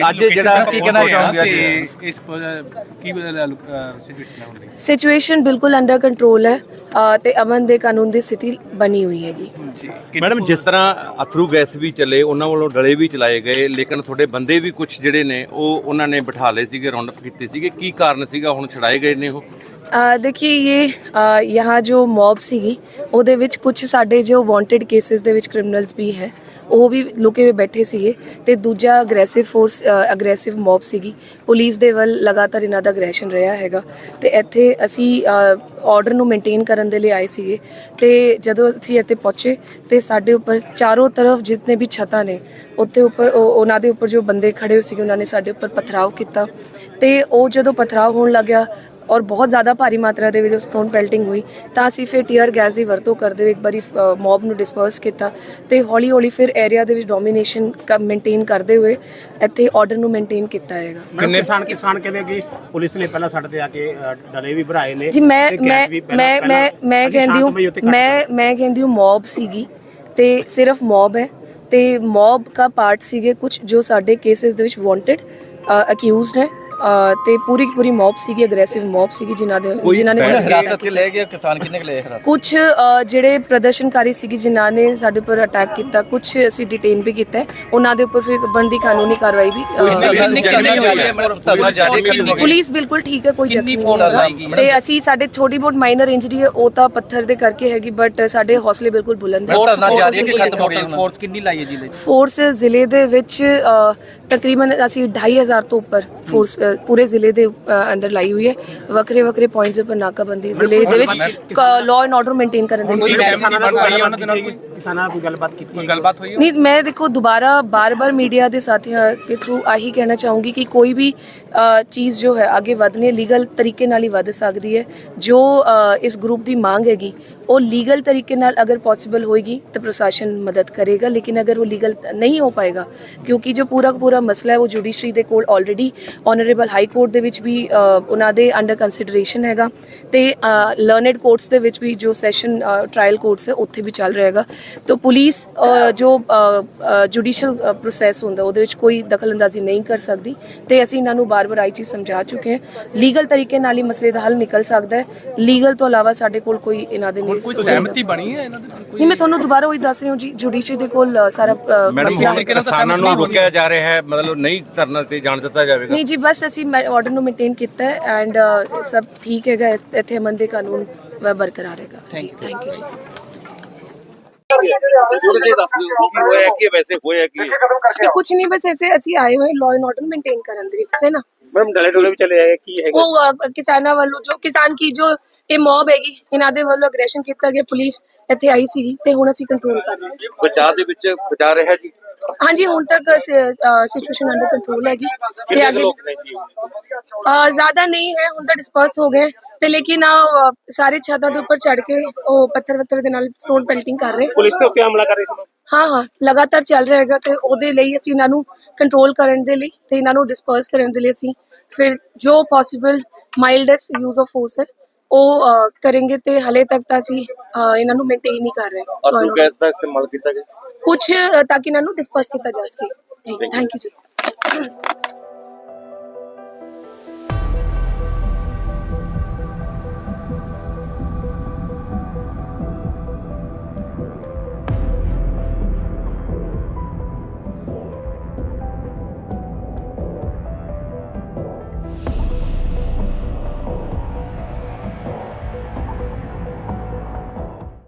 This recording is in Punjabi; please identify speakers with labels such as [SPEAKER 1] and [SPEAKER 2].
[SPEAKER 1] ਅੱਜ ਜਿਹੜਾ
[SPEAKER 2] ਕੀ ਕਹਿਣਾ ਅੱਜ?
[SPEAKER 3] ਤੇ ਇਸ ਕੀ ਸਿਚੁਏਸ਼ਨ ਹੁੰਦੀ
[SPEAKER 4] ਸਿਚੁਏਸ਼ਨ ਬਿਲਕੁਲ ਅੰਡਰ ਕੰਟਰੋਲ ਹੈ ਅ, ਤੇ ਅਮਨ ਦੇ ਕਾਨੂੰਨ ਦੀ ਸਥਿਤੀ ਬਣੀ ਹੋਈ ਹੈਗੀ।
[SPEAKER 1] ਮੈਡਮ ਜਿਸ ਤਰ੍ਹਾਂ ਅਥਰੂ ਗੈਸ ਵੀ ਚੱਲੇ ਉਹਨਾਂ ਵੱਲੋਂ ਡਲੇ ਵੀ ਚਲਾਏ ਗਏ ਲੇਕਿਨ ਤੁਹਾਡੇ ਬੰਦੇ ਵੀ ਕੁਝ ਜਿਹੜੇ ਨੇ ਉਹ ਉਹਨਾਂ ਨੇ ਬਿਠਾ ਲਏ ਸੀਗੇ ਰਾਉਂਡ ਅਪ ਕੀਤੇ ਸੀਗੇ। ਕੀ ਕਾਰਨ ਸੀਗਾ ਹੁਣ ਛੜਾਏ ਗਏ ਨੇ ਉਹ?
[SPEAKER 4] ਦੇਖिए ये यहाँ जो ਮੌਬ ਸੀਗੀ, ਉਹਦੇ ਵਿੱਚ ਕੁਝ ਸਾਡੇ ਜੋ ਵਾਂਟਡ ਕੇਸਿਸ ਦੇ ਵਿੱਚ ਕ੍ਰਿਮਨਲਸ ਵੀ ਹੈ, ਉਹ ਵੀ ਲੁਕੇ ਹੋਏ ਬੈਠੇ ਸੀਗੇ, ਤੇ ਦੂਜਾ ਅਗਰੈਸਿਵ ਫੋਰਸ ਅਗਰੈਸਿਵ ਮੌਬ ਸੀਗੀ ਪੁਲਿਸ ਦੇ ਵੱਲ ਲਗਾਤਾਰ ਇਹਨਾਂ ਦਾ ਅਗਰੈਸ਼ਨ ਰਿਹਾ ਹੈਗਾ, ਤੇ ਇੱਥੇ ਅਸੀਂ ਆਰਡਰ ਨੂੰ ਮੇਨਟੇਨ ਕਰਨ ਦੇ ਲਈ ਆਏ ਸੀਗੇ, ਤੇ ਜਦੋਂ ਅਸੀਂ ਇੱਥੇ ਪਹੁੰਚੇ, ਤੇ ਸਾਡੇ ਉੱਪਰ ਚਾਰੋਂ ਤਰਫ ਜਿੰਨੇ ਵੀ ਛਤਾਂ ਨੇ ਉੱਤੇ ਉੱਪਰ ਉਹਨਾਂ ਦੇ ਉੱਪਰ ਜੋ ਬੰਦੇ ਖੜੇ ਹੋਏ ਸੀਗੇ, ਉਹਨਾਂ ਨੇ ਸਾਡੇ ਉੱਪਰ ਪਥਰਾਵ ਕੀਤਾ, ਤੇ ਉਹ ਜਦੋਂ ਪਥਰਾਵ ਹੋਣ ਲੱਗਿਆ ਔਰ ਬਹੁਤ ਜ਼ਿਆਦਾ ਭਾਰੀ ਮਾਤਰਾ ਦੇ ਵਿੱਚ ਸਟੋਨ ਪੈਲਟਿੰਗ ਹੋਈ ਤਾਂ ਅਸੀਂ ਫਿਰ ਟੀਅਰ ਗੈਸ ਦੀ ਵਰਤੋਂ ਕਰਦੇ ਹੋਏ ਇੱਕ ਵਾਰੀ ਮੌਬ ਨੂੰ ਡਿਸਪਰਸ ਕੀਤਾ ਤੇ ਹੌਲੀ ਹੌਲੀ ਫਿਰ ਏਰੀਆ ਦੇ ਵਿੱਚ ਡੋਮੀਨੇਸ਼ਨ ਮੇਨਟੇਨ ਕਰਦੇ ਹੋਏ ਇੱਥੇ ਆਰਡਰ ਨੂੰ ਮੇਨਟੇਨ ਕੀਤਾ ਹੈਗਾ।
[SPEAKER 5] ਕਿੰਨੇ ਕਿਸਾਨ ਕਿਸਾਨ ਕਹਿੰਦੇ ਕਿ ਪੁਲਿਸ ਨੇ ਪਹਿਲਾਂ ਸਾਡੇ ਤੇ ਆ ਕੇ ਡਲੇ ਵੀ ਭਰਾਏ ਨੇ
[SPEAKER 4] ਜੀ ਮੈਂ ਮੈਂ ਮੈਂ ਮੈਂ ਮੈਂ ਕਹਿੰਦੀ ਹੂੰ ਮੈਂ ਮੈਂ ਕਹਿੰਦੀ ਹੂੰ ਮੌਬ ਸੀਗੀ ਤੇ ਸਿਰਫ ਮੌਬ ਹੈ ਤੇ ਮੌਬ ਦਾ ਪਾਰਟ ਸੀਗੇ ਕੁਝ ਜੋ ਸਾਡੇ ਕੇसेस ਦੇ ਵਿੱਚ ਵਾਂਟਡ ਅਕਿਊਜ਼ਡ ਹੈ। ਅ, ਤੇ ਪੂਰੀ ਪੂਰੀ ਮੌਬ ਸੀਗੀ ਅਗਰੈਸਿਵ ਮੌਬ ਸੀਗੀ ਜਿਨ੍ਹਾਂ ਦੇ ਜਿਨ੍ਹਾਂ ਨੇ
[SPEAKER 2] ਹਿਰਾਸਤ ਚ ਲੈ ਗਿਆ ਕਿਸਾਨ ਕਿੰਨੇ ਕੁ ਲਏ ਹਿਰਾਸਤ
[SPEAKER 4] ਕੁਝ ਜਿਹੜੇ ਪ੍ਰਦਰਸ਼ਨਕਾਰੀ ਸੀਗੇ ਜਿਨ੍ਹਾਂ ਨੇ ਸਾਡੇ ਉੱਪਰ ਅਟੈਕ ਕੀਤਾ ਕੁਝ ਅਸੀਂ ਡਿਟੇਨ ਵੀ ਕੀਤਾ। ਹੈ। ਉਹਨਾਂ ਦੇ ਉੱਪਰ ਫਿਰ ਬੰਦੀ ਕਾਨੂੰਨੀ ਕਾਰਵਾਈ ਵੀ ਅ, ਪੁਲਿਸ ਬਿਲਕੁਲ ਠੀਕ ਹੈ ਕੋਈ ਜ਼ਖਮੀ ਨਹੀਂ ਹੋਇਆ ਤੇ ਅਸੀਂ ਸਾਡੇ ਥੋੜੀ ਬਹੁਤ ਮਾਈਨਰ ਇੰਜਰੀ ਹੈ ਉਹ ਤਾਂ ਪੱਥਰ ਦੇ ਕਰਕੇ ਹੈਗੀ ਬਟ ਸਾਡੇ ਹੌਸਲੇ ਬਿਲਕੁਲ ਬੁਲੰਦ ਹੈ।
[SPEAKER 2] ਧਰਨਾ ਜਾਰੀ ਹੈ ਕਿ ਖਤਮ ਹੋ ਗਿਆ ਫੋਰਸ ਕਿੰਨੀ ਲਾਈ ਹੈ ਜ਼ਿਲ੍ਹੇ 'ਚ?
[SPEAKER 4] ਫੋਰਸ ਜ਼ਿਲ੍ਹੇ ਦੇ ਵਿੱਚ ਅ, ਤਕਰੀਬਨ ਅਸੀਂ 2500 ਤੋਂ ਉੱਪਰ ਫੋਰਸ ਅ, ਪੂਰੇ ਜ਼ਿਲ੍ਹੇ ਦੇ ਅ, ਅੰਦਰ ਲਾਈ ਹੋਈ ਹੈ। ਵੱਖਰੇ ਵੱਖਰੇ ਪੁਆਇੰਟਸ ਉੱਪਰ ਨਾਕਾਬੰਦੀ ਜ਼ਿਲ੍ਹੇ ਦੇ ਵਿੱਚ ਲਾਅ ਐਂਡ ਆਰਡਰ ਮੇਨਟੇਨ ਕਰਨ ਦੇ ਲਈ
[SPEAKER 5] ਕਿਸਾਨਾਂ ਨਾਲ ਗੱਲਬਾਤ ਕੀਤੀ ਕਿਸਾਨਾਂ ਨਾਲ ਕੋਈ ਗੱਲਬਾਤ ਕੀਤੀ
[SPEAKER 3] ਕੋਈ ਗੱਲਬਾਤ ਹੋਈ
[SPEAKER 4] ਨਹੀਂ ਮੈਂ ਦੇਖੋ ਦੁਬਾਰਾ ਬਾਰ-ਬਾਰ ਮੀਡੀਆ ਦੇ ਸਾਥੀਆਂ ਕੇ ਥਰੂ ਆਹੀ ਕਹਿਣਾ ਚਾਹੂੰਗੀ ਕਿ ਕੋਈ ਵੀ ਅ, ਚੀਜ਼ ਜੋ ਹੈ ਅੱਗੇ ਵਧਣੀ ਹੈ ਲੀਗਲ ਤਰੀਕੇ ਨਾਲ ਹੀ ਵਧ ਸਕਦੀ ਹੈ। ਜੋ ਅ, ਇਸ ਗਰੁੱਪ ਦੀ ਮੰਗ ਹੈਗੀ ਉਹ ਲੀਗਲ ਤਰੀਕੇ ਨਾਲ ਅਗਰ ਪੋਸੀਬਲ ਹੋਏਗੀ ਤਾਂ ਪ੍ਰਸ਼ਾਸਨ ਮਦਦ ਕਰੇਗਾ, ਲੇਕਿਨ ਅਗਰ ਉਹ ਲੀਗਲ ਨਹੀਂ ਹੋ ਪਾਏਗਾ, ਕਿਉਂਕਿ ਜੋ ਪੂਰਾ ਪੂਰਾ ਮਸਲਾ ਹੈ, ਉਹ ਜੁਡੀਸ਼ਰੀ ਦੇ ਕੋਲ ਆਲਰੇਡੀ ਆਨਰੇਬਲ ਹਾਈ ਕੋਰਟ ਦੇ ਵਿੱਚ ਵੀ ਉਹਨਾਂ ਦੇ ਅੰਡਰ ਕੰਸੀਡਰੇਸ਼ਨ ਹੈਗਾ ਤੇ ਲਰਨਡ ਕੋਰਟਸ ਦੇ ਵਿੱਚ ਵੀ ਜੋ ਸੈਸ਼ਨ ਟ੍ਰਾਇਲ ਕੋਰਟਸ ਹੈ, ਉੱਥੇ ਵੀ ਚੱਲ ਰਿਹਾ ਹੈਗਾ। ਤਾਂ ਪੁਲਿਸ ਜੋ ਜੁਡੀਸ਼ੀਅਲ ਪ੍ਰੋਸੈਸ ਹੁੰਦਾ, ਉਹਦੇ ਵਿੱਚ ਕੋਈ ਦਖਲਅੰਦਾਜ਼ੀ ਨਹੀਂ ਕਰ ਸਕਦੀ ਤੇ ਅਸੀਂ ਇਹਨਾਂ ਨੂੰ ਬਾਰ-ਬਾਰ ਆਈ ਚੀਜ਼ ਸਮਝਾ ਚੁੱਕੇ ਹਾਂ। ਲੀਗਲ ਤਰੀਕੇ ਨਾਲ ਹੀ ਮਸਲੇ ਦਾ ਹੱਲ ਨਿਕਲ ਸਕਦਾ ਹੈ। ਲੀਗਲ ਤੋਂ ਇਲਾਵਾ ਸਾਡੇ ਕੋਲ ਕੋਈ ਇਹਨਾਂ ਦੇ ਨਹੀਂ
[SPEAKER 3] ਕੋਈ ਸਹਿਮਤੀ ਬਣੀ ਹੈ ਇਹਨਾਂ ਦੇ ਨਾਲ?
[SPEAKER 4] ਨਹੀਂ ਮੈਂ ਤੁਹਾਨੂੰ ਦੁਬਾਰਾ ਉਹੀ ਦੱਸ ਰਹੀ ਹਾਂ ਜੀ ਜੁਡੀਸ਼ਰੀ ਦੇ ਕੋਲ ਅ, ਸਾਰਾ ਅ,
[SPEAKER 1] ਮੈਡਮ
[SPEAKER 4] ਮਸਲਾ
[SPEAKER 1] ਹੁਣ ਕਿਸਾਨਾਂ ਨੂੰ ਰੋਕਿਆ ਜਾ ਰਿਹਾ ਹੈ ਮਤਲਬ ਨਹੀਂ ਧਰਨਾ ਤੇ ਜਾਣ ਦਿੱਤਾ ਜਾਵੇਗਾ।
[SPEAKER 4] ਨਹੀਂ ਜੀ ਬਸ ਅਸੀਂ ਆਰਡਰ ਨੂੰ ਮੇਨਟੇਨ ਕੀਤਾ ਹੈ ਐਂਡ ਸਭ ਠੀਕ ਹੈਗਾ ਇਸ- ਇੱਥੇ ਅਮਨ ਦੇ ਕਾਨੂੰਨ ਬ- ਬਰਕਰਾਰ ਹੈਗਾ। ਜੀ ਥੈਂਕ ਯੂ ਜੀ।
[SPEAKER 1] ਥੋੜਾ ਜਿਹਾ ਦੱਸ ਦਿਓ ਕੀ ਹੋਇਆ ਕੀ ਹੈ, ਵੈਸੇ ਹੋਇਆ ਕੀ ਹੈ?
[SPEAKER 4] ਨਹੀਂ ਕੁਝ ਨਹੀਂ ਬਸ ਐਸੇ ਅਸੀਂ ਆਏ ਹੋਏ ਲਾਅ ਐਂਡ ਆਰਡਰ ਮੇਨਟੇਨ ਕਰਨ ਦੇ ਵਿੱਚ ਹੈ ਨਾ?
[SPEAKER 5] ਮੈਡਮ ਡਲੇ ਡੋਲੇ ਵੀ ਚਲੇ ਆਏ ਕੀ ਹੈਗਾ
[SPEAKER 4] ਉਹ ਕਿਸਾਨਾਂ ਵੱਲੋਂ ਜੋ ਕਿਸਾਨ ਕੀ ਜੋ ਇਹ ਮੌਬ ਹੈਗੀ ਇਹਨਾਂ ਦੇ ਵੱਲੋਂ ਅਗਰੈਸ਼ਨ ਕੀਤਾ ਗਿਆ ਪੁਲਿਸ ਇੱਥੇ ਆਈ ਸੀ ਤੇ ਹੁਣ ਅਸੀਂ ਕੰਟਰੋਲ ਕਰ ਰਹੇ ਹਾਂ
[SPEAKER 1] ਬਚਾਅ ਦੇ ਵਿੱਚ ਬਚਾ ਰਿਹਾ ਜੀ
[SPEAKER 4] ਹਾਂਜੀ ਹੁਣ ਤੱਕ ਸਿਚੁਏਸ਼ਨ ਅੰਡਰ ਕੰਟਰੋਲ ਹੈਗੀ ਤੇ
[SPEAKER 5] ਕਿੰਨੇ ਕੁ
[SPEAKER 4] ਅੱਗੇ
[SPEAKER 5] ਲੋਕ ਨੇ ਜੀ
[SPEAKER 4] ਅ, ਜ਼ਿਆਦਾ ਨਹੀਂ ਹੈ ਹੁਣ ਤਾਂ ਡਿਸਪਰਸ ਹੋ ਗਏ ਤੇ ਲੇਕਿਨ ਆ ਸਾਰੇ ਛੱਤਾਂ ਦੇ ਉੱਪਰ ਚੜ ਕੇ ਉਹ ਪੱਥਰ ਪੱਥਰ ਦੇ ਨਾਲ ਸਟੋਨ ਪੈਲਟਿੰਗ ਕਰ ਰਹੇ
[SPEAKER 5] ਪੁਲਿਸ ਦੇ ਉੱਤੇ ਹਮਲਾ ਕਰ ਰਹੀ ਸੀ।
[SPEAKER 4] ਹਾਂ ਹਾਂ ਲਗਾਤਾਰ ਚੱਲ ਰਿਹਾ ਹੈਗਾ ਤੇ ਉਹਦੇ ਲਈ ਅਸੀਂ ਇਹਨਾਂ ਨੂੰ ਕੰਟਰੋਲ ਕਰਨ ਦੇ ਲਈ ਤੇ ਇਹਨਾਂ ਨੂੰ ਡਿਸਪਰਸ ਕਰਨ ਦੇ ਲਈ ਅਸੀਂ ਫਿਰ ਜੋ possible mildest use of force ਹੈ ਉਹ ਕਰਾਂਗੇ ਤੇ ਹਲੇ ਤੱਕ ਤਾਂ ਅਸੀਂ ਇਹਨਾਂ ਨੂੰ ਮੇਨਟੇਨ ਹੀ ਕਰ ਰਹੇ।
[SPEAKER 1] ਅਥਰੂ ਗੈਸ ਦਾ ਇਸਤੇਮਾਲ ਕੀਤਾ ਗਿਆ?
[SPEAKER 4] ਕੁਝ ਤਾਂ ਕਿ ਇਹਨਾਂ ਨੂੰ ਡਿਸਪਰਸ ਕੀਤਾ ਜਾ ਸਕੇ। ਜੀ ਥੈਂਕ ਯੂ ਜੀ।